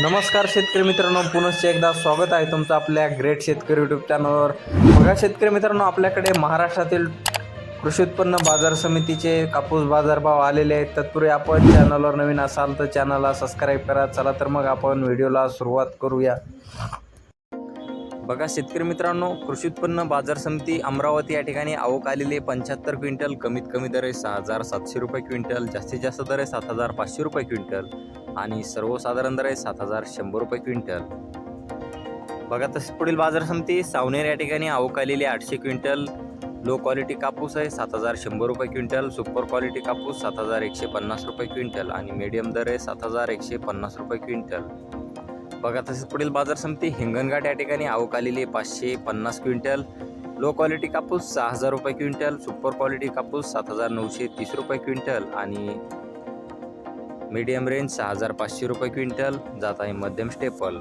नमस्कार शेतकरी मित्रांनो पुनश्च एकदा स्वागत आहे तुमचं आपल्या ग्रेट शेतकरी यूट्यूब चॅनलवर बघा शेतकरी मित्रांनो आपल्याकडे महाराष्ट्रातील कृषी उत्पन्न बाजार समितीचे कापूस बाजारभाव आलेले आहेत. तत्पूर्वी आपण चॅनलवर नवीन असाल तर चॅनलला सबस्क्राईब करा. चला तर मग आपण व्हिडिओला सुरुवात करूया. बघा शेतकरी मित्रांनो कृषी उत्पन्न बाजार समिती अमरावती या ठिकाणी आवक आलेली पंच्याहत्तर क्विंटल कमीत कमी दर आहे सहा हजार सातशे रुपये क्विंटल जास्तीत जास्त दर आहे सात हजार पाचशे रुपये क्विंटल. आणि सर्वसाधारण दर आहे सात हजार शंभर रुपये क्विंटल. बघा तसेच पुढील बाजार समिती सावनेर या ठिकाणी आवक आलेली आठशे क्विंटल. लो क्वालिटी कापूस आहे सात हजार शंभर रुपये क्विंटल. सुपर क्वालिटी कापूस सात हजार एकशे पन्नास रुपये क्विंटल आणि मीडियम दर आहे सात हजार एकशे पन्नास रुपये क्विंटल. बघा तसेच पुढील बाजार समिती हिंगणघाट या ठिकाणी आवक आलेली आहे पाचशे पन्नास क्विंटल. लो क्वालिटी कापूस सहा हजार रुपये क्विंटल. सुपर क्वालिटी कापूस सात हजार नऊशे तीस रुपये क्विंटल आणि मीडियम रेंज सहा हजार पाचशे रुपये क्विंटल जात आहे मध्यम स्टेपल.